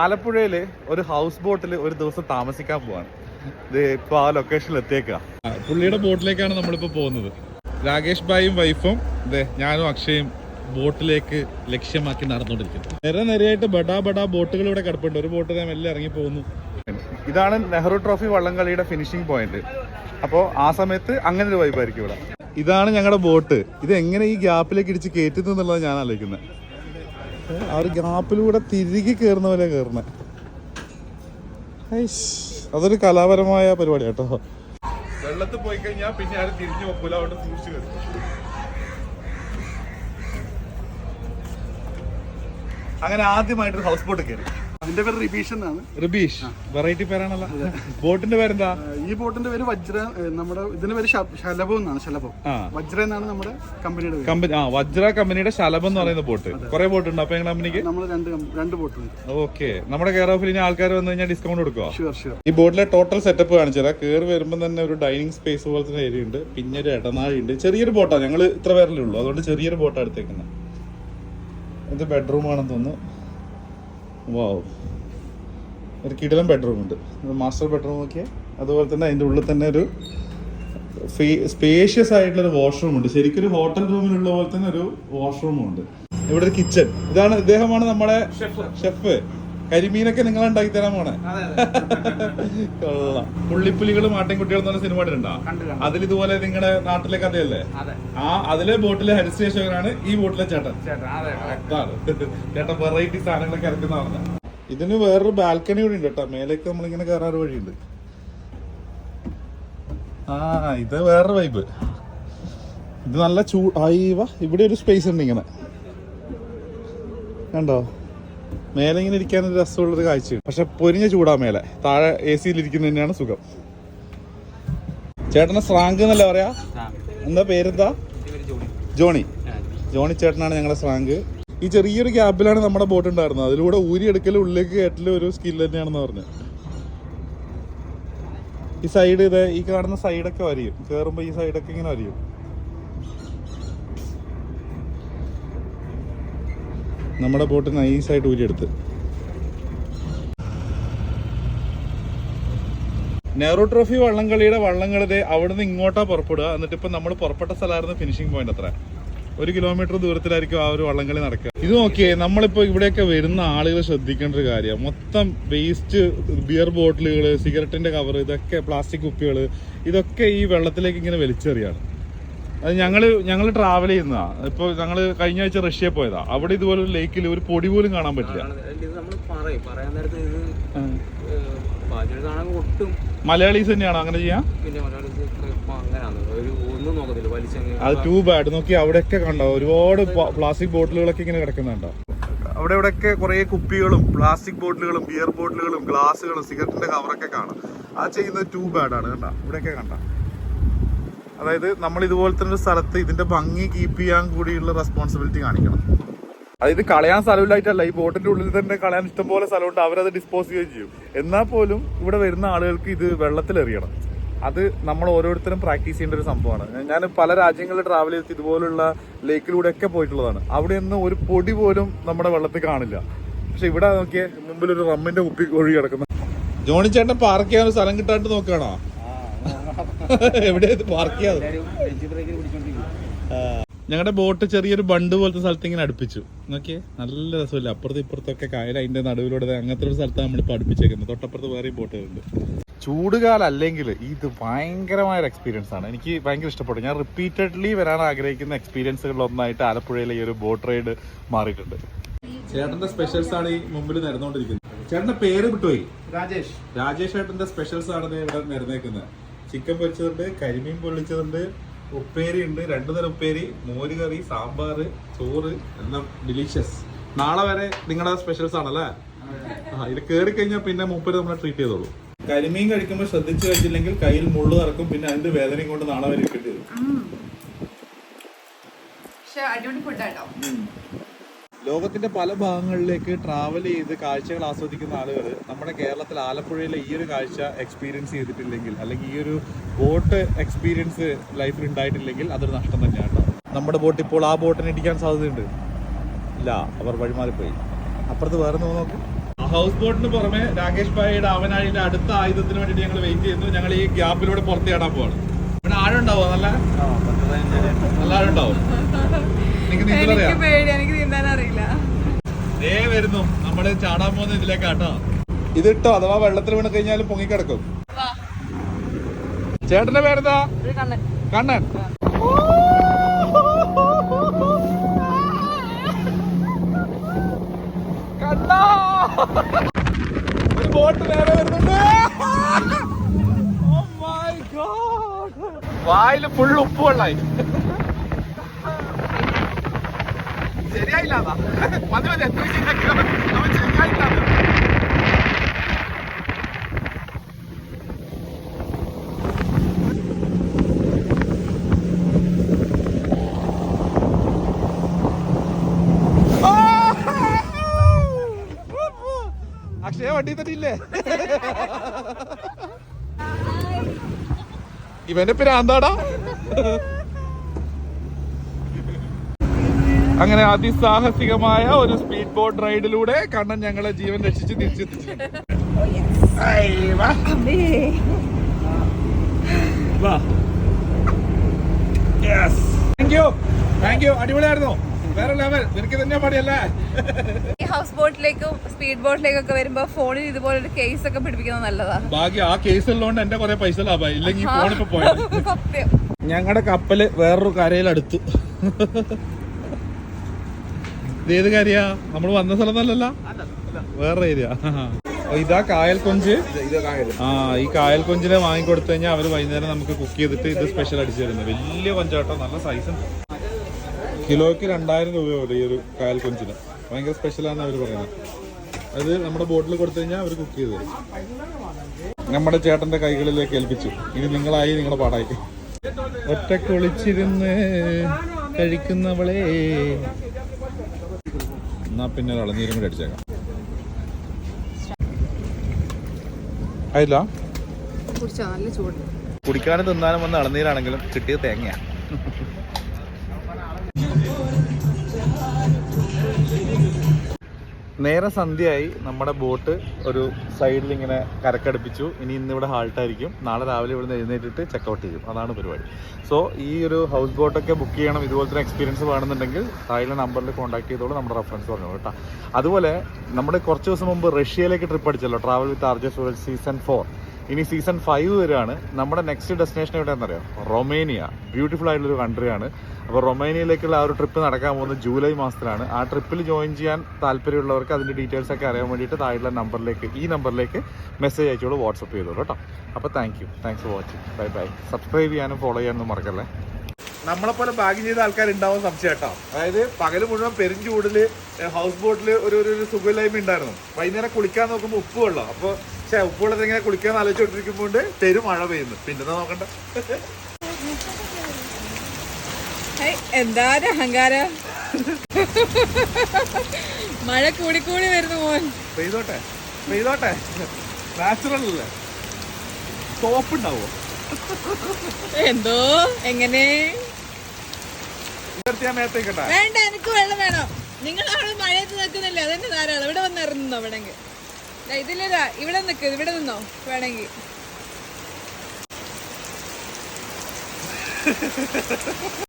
ആലപ്പുഴയിൽ ഒരു ഹൗസ് ബോട്ടിൽ ഒരു ദിവസം താമസിക്കാൻ പോവാണ്. ഇത് ഇപ്പൊ ആ ലൊക്കേഷനിൽ എത്തിയേക്കുക പുള്ളിയുടെ ബോട്ടിലേക്കാണ് നമ്മളിപ്പോ പോകുന്നത്. രാകേഷ് ഭായും വൈഫും ഇതേ ഞാനും അക്ഷയും ബോട്ടിലേക്ക് ലക്ഷ്യമാക്കി നടന്നുകൊണ്ടിരിക്കുന്നു. നിര നിരയായിട്ട് ബഡാ ബഡാ ബോട്ടുകൾ ഇവിടെ കിടപ്പുണ്ട്. ഒരു ബോട്ട് ഞാൻ മെല്ലെ ഇറങ്ങി പോകുന്നു. ഇതാണ് നെഹ്റു ട്രോഫി വള്ളംകളിയുടെ ഫിനിഷിംഗ് പോയിന്റ് അപ്പോൾ ആ സമയത്ത് അങ്ങനെ ഒരു വൈബായിരിക്കും ഇവിടെ. ഇതാണ് ഞങ്ങളുടെ ബോട്ട്. ഇത് എങ്ങനെ ഈ ഗ്യാപ്പിലേക്ക് ഇടിച്ച് കയറ്റുന്നു എന്നുള്ളത് ഞാൻ ആലോചിക്കുന്നത് ആ ഒരു ഗ്യാപ്പിലൂടെ തിരികെ കയറുന്ന പോലെ കയറുന്നത് അതൊരു കലാപരമായ പരിപാടി കേട്ടോ. വെള്ളത്തിൽ പോയി കഴിഞ്ഞാൽ പിന്നെ ആരും തിരിഞ്ഞു പോകൂല അവിടെ സൂക്ഷിച്ചു കയറും അങ്ങനെ ആദ്യമായിട്ടൊരു ഹൗസ് ബോട്ട് കയറി അതിന്റെ പേര് റിബീഷ് എന്നാണ്. റിബീഷ്. വെറൈറ്റി പേരാണല്ലോ. ബോട്ടിന്റെ പേരെന്താ? ഈ ബോട്ടിന്റെ പേര് വജ്ര നമ്മുടെ ഇതിന്റെ പേര് ശലഭം എന്നാണ് ശലഭം. വജ്ര എന്നാണ് നമ്മുടെ കമ്പനിയുടെ കമ്പനി ആ വജ്ര കമ്പനിയുടെ ശലഭം എന്ന് പറയുന്ന ബോട്ട്. കുറെ ബോട്ട് ഉണ്ട് അപ്പൊ കമ്പനിക്ക്? നമ്മൾ രണ്ട് രണ്ട് ബോട്ട് ഉണ്ട് ഓക്കെ. നമ്മുടെ കെയർ ഓഫിൽ ഇനി ആൾക്കാർ വന്നു കഴിഞ്ഞാൽ ഡിസ്കൗണ്ട് കൊടുക്കുക ഷുവർ ഷുവർ ഈ ബോട്ടിലെ ടോട്ടൽ സെറ്റപ്പ് കാണിച്ചതാ കയറി വരുമ്പോൾ തന്നെ ഒരു ഡൈനിങ് സ്പേസ് പോലത്തെ ഏരിയ ഉണ്ട്. പിന്നെ ഒരു ഇടനാഴി ഉണ്ട് ചെറിയൊരു ബോട്ടാണ് ഞങ്ങൾ ഇത്ര പേരല്ലേ ഉള്ളൂ. അതുകൊണ്ട് ചെറിയൊരു ബോട്ടാണ് എടുത്തേക്കുന്നത് ഇത് ബെഡ്റൂം ആണെന്ന് തോന്നുന്നു. വാവ് ഒരു കിടിലം ബെഡ്റൂം ഉണ്ട്. മാസ്റ്റർ ബെഡ്റൂം ഒക്കെ അതുപോലെ തന്നെ അതിന്റെ ഉള്ളിൽ തന്നെ ഒരു സ്പേഷ്യസ് ആയിട്ടുള്ള ഒരു വാഷ്റൂം ഉണ്ട്. ശരിക്കും ഒരു ഹോട്ടൽ റൂമിലുള്ള പോലെ തന്നെ ഒരു വാഷ്റൂമും ഉണ്ട്. ഇവിടെ ഒരു കിച്ചൺ ഇതാണ് ഇദ്ദേഹമാണ് നമ്മുടെ ഷെഫ് കരിമീനൊക്കെ നിങ്ങൾ ഉണ്ടാക്കി തരാൻ പോണേ കൊള്ളാം. പുള്ളിപ്പുലികളും ആട്ടിൻകുട്ടികളും എന്ന് പറഞ്ഞ സിനിമ കണ്ടിട്ടുണ്ടോ? അതിൽ ഇതുപോലെ നിങ്ങളുടെ നാട്ടിലെ കഥയല്ലേ? ആ അതിലെ ബോട്ടിലെ ഹരിശേഷകനാണ് ഈ ബോട്ടിലെ ചേട്ടൻ. അതാണ്. ചേട്ടൻ വെറൈറ്റി സാധനങ്ങളൊക്കെ ഇറക്കുന്ന പറഞ്ഞ ഇതിന് വേറൊരു ബാൽക്കണി കൂടി ഉണ്ട് കേട്ടോ. മേലേക്ക് നമ്മളിങ്ങനെ കയറാറ് വഴിയുണ്ട്. ആ ഇത് വേറൊരു വൈബ് ഇത് നല്ല ചൂ അയ്യവ ഇവിടെ ഒരു സ്പേസ് ഉണ്ട് ഇങ്ങനെ. കണ്ടോ? മേലെ ഇങ്ങനെ ഇരിക്കാൻ ഒരു രസമുള്ളൊരു കാഴ്ചയുണ്ട് പക്ഷെ പൊരിഞ്ഞ ചൂടാ മേലെ. താഴെ എ സിയിൽ ഇരിക്കുന്ന തന്നെയാണ് സുഖം. ചേട്ടനെ സ്രാങ്ക് എന്നല്ല പറയാ? എന്താ പേരെന്താ? ജോണി. ജോണി. ചേട്ടനാണ് ഞങ്ങളുടെ സ്രാങ്ക്. ഈ ചെറിയൊരു ഗ്യാപ്പിലാണ് നമ്മുടെ ബോട്ട് ഉണ്ടായിരുന്നത്. അതിലൂടെ ഊരിയെടുക്കലും ഉള്ളിലേക്ക് കയറ്റലും ഒരു സ്കിൽ തന്നെയാണെന്ന് പറഞ്ഞു. ഈ സൈഡ് ഇത് ഈ കാണുന്ന സൈഡൊക്കെ വരയും. കയറുമ്പോൾ ഈ സൈഡൊക്കെ ഇങ്ങനെ വരയും. നമ്മുടെ ബോട്ട് നൈസായിട്ട് ഊരിയെടുത്ത് നെഹ്റു ട്രോഫി വള്ളംകളിയുടെ വള്ളങ്ങളിത് അവിടുന്ന് ഇങ്ങോട്ടാ പുറപ്പെടുക. എന്നിട്ട് ഇപ്പൊ നമ്മൾ പുറപ്പെട്ട സ്ഥലമായിരുന്നു ഫിനിഷിംഗ് പോയിന്റ് അത്ര. ഒരു കിലോമീറ്റർ ദൂരത്തിലായിരിക്കും ആ ഒരു വള്ളംകളി നടക്കുക. ഇത് നോക്കിയേ നമ്മളിപ്പോ ഇവിടെയൊക്കെ വരുന്ന ആളുകൾ ശ്രദ്ധിക്കേണ്ട ഒരു കാര്യം. മൊത്തം വേസ്റ്റ് ബിയർ ബോട്ടിലുകൾ സിഗരറ്റിന്റെ കവർ ഇതൊക്കെ പ്ലാസ്റ്റിക് കുപ്പികൾ ഇതൊക്കെ ഈ വെള്ളത്തിലേക്ക് ഇങ്ങനെ വലിച്ചെറിയാണ്. അത് ഞങ്ങൾ ഞങ്ങൾ ട്രാവൽ ചെയ്യുന്നതാ. ഇപ്പൊ ഞങ്ങൾ കഴിഞ്ഞ ആഴ്ച റഷ്യ പോയതാ. അവിടെ ഇതുപോലെ ഒരു ലേക്കിൽ ഒരു പൊടി പോലും കാണാൻ പറ്റില്ല. ഇത് നമ്മൾ പറയും. പറയാൻ നേരത്ത് ഇത് പാചകം കാണാൻ ഒട്ടും മലയാളീസ് തന്നെയാണോ അങ്ങനെ ചെയ്യാ? അത് ടൂ ബാഡ് നോക്കി അവിടെയൊക്കെ കണ്ടോ? ഒരുപാട് പ്ലാസ്റ്റിക് ബോട്ടിലുകളൊക്കെ ഇങ്ങനെ കിടക്കുന്നുണ്ടോ അവിടെ ഇവിടെയൊക്കെ കുറെ കുപ്പികളും പ്ലാസ്റ്റിക് ബോട്ടിലുകളും ബിയർ ബോട്ടിലുകളും ഗ്ലാസ്സുകളും സിഗരറ്റിന്റെ കവറൊക്കെ കാണാം. ആ ചെയ്യുന്നത് ടൂ ബാഡാണ് ആണ്. കണ്ട? ഇവിടെയൊക്കെ കണ്ട? അതായത് നമ്മൾ ഇതുപോലത്തെ ഒരു സ്ഥലത്ത് ഇതിന്റെ ഭംഗി കീപ്പ് ചെയ്യാൻ കൂടിയുള്ള റെസ്പോൺസിബിലിറ്റി കാണിക്കണം. അതായത് കളയാൻ സ്ഥലമില്ലായിട്ടല്ല ഈ ബോട്ടിന്റെ ഉള്ളിൽ തന്നെ കളയാൻ ഇഷ്ടം ഇഷ്ടംപോലെ സ്ഥലമുണ്ട് അവരത് ഡിസ്പോസ് ചെയ്യുകയും ചെയ്യും. എന്നാൽ പോലും ഇവിടെ വരുന്ന ആളുകൾക്ക് ഇത് വെള്ളത്തിൽ എറിയണം അത് നമ്മൾ ഓരോരുത്തരും പ്രാക്ടീസ് ചെയ്യേണ്ട ഒരു സംഭവമാണ്. ഞാൻ പല രാജ്യങ്ങളിൽ ട്രാവൽ ചെയ്ത് ഇതുപോലുള്ള ലേക്കിലൂടെ ഒക്കെ പോയിട്ടുള്ളതാണ്. അവിടെ നിന്ന് ഒരു പൊടി പോലും നമ്മുടെ വെള്ളത്തിൽ കാണില്ല. പക്ഷെ ഇവിടെ നോക്കിയാൽ മുമ്പിൽ ഒരു റമ്മിന്റെ കുപ്പി ഒഴി കിടക്കുന്നു. ജോണി ചേട്ടൻ പാർക്ക് ചെയ്യാൻ ഒരു സ്ഥലം കിട്ടാണ്ട് നോക്കുകയാണോ? എവിടെ പാർക്ക് ചെയ്യാതെ ഞങ്ങളുടെ ബോട്ട് ചെറിയൊരു ബണ്ട് പോലത്തെ സ്ഥലത്ത് ഇങ്ങനെ അടുപ്പിച്ചു. നോക്കിയേ നല്ല രസമില്ല. അപ്പുറത്ത് ഇപ്പുറത്തൊക്കെ കായൽ അതിന്റെ നടുവിലൂടെ അങ്ങനത്തെ ഒരു സ്ഥലത്താണ് നമ്മളിപ്പോൾ അടുപ്പിച്ചേക്കുന്നത്. തൊട്ടപ്പുറത്ത് വേറെ ബോട്ടുകളുണ്ട് ചൂടുകാലം അല്ലെങ്കിൽ ഇത് ഭയങ്കരമായ ഒരു എക്സ്പീരിയൻസ് ആണ്. എനിക്ക് ഭയങ്കര ഇഷ്ടപ്പെട്ടു. ഞാൻ റിപ്പീറ്റഡ്ലി വരാൻ ആഗ്രഹിക്കുന്ന എക്സ്പീരിയൻസുകളിൽ ഒന്നായിട്ട് ആലപ്പുഴയിലെ ഈ ഒരു ബോട്ട് റൈഡ് മാറിയിട്ടുണ്ട്. ചേട്ടന്റെ സ്പെഷ്യൽസ് ആണ് ഈ മുമ്പിൽ നിരന്നുകൊണ്ടിരിക്കുന്നത്. ചേട്ടന്റെ പേര് വിട്ടുപോയി. രാജേഷ്. രാജേഷ് ചേട്ടന്റെ സ്പെഷ്യൽസ് ആണ് ദേ ഇവിടെ നിരന്നേക്കുന്നത്. ചിക്കൻ പൊരിച്ചതുണ്ട് കരിമീൻ പൊള്ളിച്ചതുണ്ട് ഉപ്പേരി ഉണ്ട്. രണ്ടു തരം ഉപ്പേരി മോര് കറി സാമ്പാർ ചോറ് എല്ലാം ഡിലീഷ്യസ് നാളെ വരെ നിങ്ങളുടെ സ്പെഷ്യൽസ് ആണല്ലേ? ആ ഇത് കയറി കഴിഞ്ഞാൽ പിന്നെ മൂപ്പര് നമ്മളെ ട്രീറ്റ് ചെയ്തോളൂ. കരിമീൻ കഴിക്കുമ്പോൾ ശ്രദ്ധിച്ചു കഴിച്ചില്ലെങ്കിൽ കയ്യിൽ മുള്ളു നടക്കും പിന്നെ അതിന്റെ വേദനയും കൊണ്ട് നാളെ വരെ കിട്ടിയത് പക്ഷെ അടിപൊളി ഫുഡാട്ടോ ലോകത്തിന്റെ പല ഭാഗങ്ങളിലേക്ക് ട്രാവൽ ചെയ്ത് കാഴ്ചകൾ ആസ്വദിക്കുന്ന ആളുകൾ നമ്മുടെ കേരളത്തിൽ ആലപ്പുഴയിലെ ഈ ഒരു കാഴ്ച എക്സ്പീരിയൻസ് ചെയ്തിട്ടില്ലെങ്കിൽ അല്ലെങ്കിൽ ഈ ഒരു ബോട്ട് എക്സ്പീരിയൻസ് ലൈഫിൽ ഉണ്ടായിട്ടില്ലെങ്കിൽ അതൊരു നഷ്ടം തന്നെയാണ് നമ്മുടെ ബോട്ട് ഇപ്പോൾ ആ ബോട്ടിന് ഇടിക്കാൻ സാധ്യതയുണ്ട്. ഇല്ല അവർ വഴിമാറിപ്പോയി. അപ്പുറത്ത് വേറെ നോക്ക്. ഹൗസ് ബോട്ടിന് പുറമെ രാകേഷ് ഭായിയുടെ അവനാഴിയുടെ അടുത്ത ആയുധത്തിന് വേണ്ടിയിട്ട് ഞങ്ങൾ വെയിറ്റ് ചെയ്യുന്നു. ഞങ്ങൾ ഈ ഗ്യാപ്പിലൂടെ പുറത്ത് ചാടാൻ പോവാണ്. ഇവിടെ ആഴുണ്ടാവോ നല്ല നല്ല ആഴുണ്ടാവും എനിക്ക് പേടി എനിക്ക് നീന്താൻ അറിയില്ല. ദേ വരുന്നു നമ്മൾ ചാടാൻ പോകുന്ന ഇതിലേക്കാട്ടോ ഇത് ഇട്ടോ അഥവാ വെള്ളത്തിൽ വീണ് കഴിഞ്ഞാൽ പൊങ്ങിക്കിടക്കും. ചേട്ടന്റെ പേരെന്താ? കണ്ണൻ. കണ്ണാ. ഒരു ബോട്ട് നേരെ വരുന്നുണ്ട്. Oh my God. വായിൽ ഫുൾ ഉപ്പ് വെള്ളായി. ശരിയായില്ല മതി മതി എത്ര? അവൻ ശരിയായില്ല. അക്ഷയ വണ്ടി തന്നെയില്ലേ ഇവന്റെ പേര് അങ്ങനെ അതിസാഹസികമായ ഒരു സ്പീഡ് ബോട്ട് റൈഡിലൂടെ കണ്ണൻ ഞങ്ങളെ ജീവൻ രക്ഷിച്ച് തിരിച്ചെത്തിച്ചു താങ്ക് യു താങ്ക് യു അടിപൊളിയായിരുന്നു. വേറെ ലെവൽ നിനക്ക് തന്നെ ഹൗസ് ബോട്ടിലേക്കും സ്പീഡ് ബോട്ടിലേക്കും ഒക്കെ വരുമ്പോ ഫോണിൽ ഇതുപോലെ ഒരു കേസ് ഒക്കെ പിടിപ്പിക്കുന്നത് നല്ലതാ. ഭാഗ്യം ആ കേസ് ഉള്ളതുകൊണ്ട് എന്റെ കുറെ പൈസ ലാഭമായി ഇല്ലെങ്കിൽ പോയത് ഞങ്ങളുടെ കപ്പൽ വേറൊരു കരയിലടുത്തു. ഇത് ഏത് കാര്യ? നമ്മൾ വന്ന സ്ഥലം അല്ലല്ല വേറെ ഏരിയ. ഇതാ കായൽ കൊഞ്ച്. ആ ഈ കായൽ കൊഞ്ചിനെ വാങ്ങിക്കൊടുത്തു കഴിഞ്ഞാൽ അവർ വൈകുന്നേരം നമുക്ക് കുക്ക് ചെയ്തിട്ട് ഇത് സ്പെഷ്യൽ അടിച്ചു തരുന്നത്. വലിയ കൊഞ്ചാട്ടോ നല്ല സൈസ് കിലോയ്ക്ക് രണ്ടായിരം രൂപ ഈ ഒരു കായൽ കൊഞ്ചിന്. ഭയങ്കര സ്പെഷ്യലാണെന്ന് അവർ പറയുന്നത്. അത് നമ്മുടെ ബോട്ടിൽ കൊടുത്തു കഴിഞ്ഞാൽ അവർ കുക്ക് ചെയ്ത് തരും. നമ്മുടെ ചേട്ടന്റെ കൈകളിലേക്ക് ഏൽപ്പിച്ചു. ഇനി നിങ്ങളായി നിങ്ങളുടെ പാടായി. ഒറ്റക്കൊളിച്ചിരുന്ന് കഴിക്കുന്നവളെ എന്നാ പിന്നെ ഒരു ഇളനീരും കൂടി അടിച്ചേക്കാം. ആയില്ല? കുടിക്കാനും തിന്നാനും വന്ന ഇളനീരാണെങ്കിലും കിട്ടിയ തേങ്ങയാ. നേരെ സന്ധ്യയായി നമ്മുടെ ബോട്ട് ഒരു സൈഡിൽ ഇങ്ങനെ കരക്കടുപ്പിച്ചു. ഇനി ഇന്ന് ഇവിടെ ഹാൾട്ടായിരിക്കും നാളെ രാവിലെ ഇവിടുന്ന് എഴുന്നേറ്റിട്ട് ചെക്കൗട്ട് ചെയ്യും. അതാണ് പരിപാടി. സോ ഈ ഒരു ഹൗസ് ബോട്ടൊക്കെ ബുക്ക് ചെയ്യണം ഇതുപോലത്തെ എക്സ്പീരിയൻസ് വേണമെന്നുണ്ടെങ്കിൽ താഴെ നമ്പറിൽ കോൺടാക്ട് ചെയ്തോളൂ നമ്മുടെ റെഫറൻസ് പറഞ്ഞു കേട്ടോ. അതുപോലെ നമ്മുടെ കുറച്ച് ദിവസം മുമ്പ് റഷ്യയിലേക്ക് trip അടിച്ചല്ലോ travel with RJ Sooraj season four ഇനി സീസൺ ഫൈവ് വരെയാണ് നമ്മുടെ നെക്സ്റ്റ് ഡെസ്റ്റിനേഷൻ എവിടെയാണെന്നറിയാം? റൊമേനിയ. ബ്യൂട്ടിഫുൾ ആയിട്ടുള്ളൊരു കൺട്രിയാണ് അപ്പോൾ റൊമേനിയയിലേക്കുള്ള ആ ഒരു ട്രിപ്പ് നടക്കാൻ പോകുന്നത് ജൂലൈ മാസത്തിലാണ്. ആ ട്രിപ്പിൽ ജോയിൻ ചെയ്യാൻ താല്പര്യമുള്ളവർക്ക് അതിന്റെ ഡീറ്റെയിൽസ് ഒക്കെ അറിയാൻ വേണ്ടിയിട്ട് താഴെയുള്ള നമ്പറിലേക്ക് ഈ നമ്പറിലേക്ക് മെസ്സേജ് അയച്ചോളൂ വാട്സപ്പ് ചെയ്തോളൂ കേട്ടോ. അപ്പോൾ thank you thanks for watching bye bye subscribe ചെയ്യാനും ഫോളോ ചെയ്യാനും മറക്കല്ലേ. നമ്മളെപ്പോലെ ഭാഗ്യം ചെയ്ത ആൾക്കാരുണ്ടാവും സംശയം കേട്ടോ. അതായത് പകൽ മുഴുവൻ പെരിഞ്ചൂടിൽ ഹൗസ് ബോട്ടിൽ ഒരു ഒരു സുഖമില്ലായ്മ ഉണ്ടായിരുന്നു. വൈകുന്നേരം കുളിക്കാൻ നോക്കുമ്പോൾ ഉപ്പ് വെള്ളം അപ്പോൾ പക്ഷേ ഉപ്പ് വെള്ളത്തിൽ ഇങ്ങനെ കുളിക്കാൻ ആലോചിച്ചുകൊണ്ടിരിക്കുമ്പോൾ തെരു മഴ പെയ്യുന്നു. പിന്നെന്താ നോക്കണ്ട? എന്താ അഹങ്കാരം? മഴ കൂടി കൂടി വരുന്നു മോൻ. പെയ്തോട്ടെ പെയ്തോട്ടെ. നാച്ചുറൽ അല്ലേ? സോപ്പ് ഉണ്ടാവോ? എന്തോ? എങ്ങനെ? വേണ്ട എനിക്ക് വെള്ളം വേണം. നിങ്ങൾ അവിടെ മഴയത്ത് നിൽക്കുന്നില്ല അതെന്നെ ധാരാളം. ഇവിടെ വന്ന് ഇറങ്ങുന്നോ വേണമെങ്കിൽ? ഇതിലിതാ ഇവിടെ നിൽക്ക് ഇവിടെ നിന്നോ വേണമെങ്കിൽ?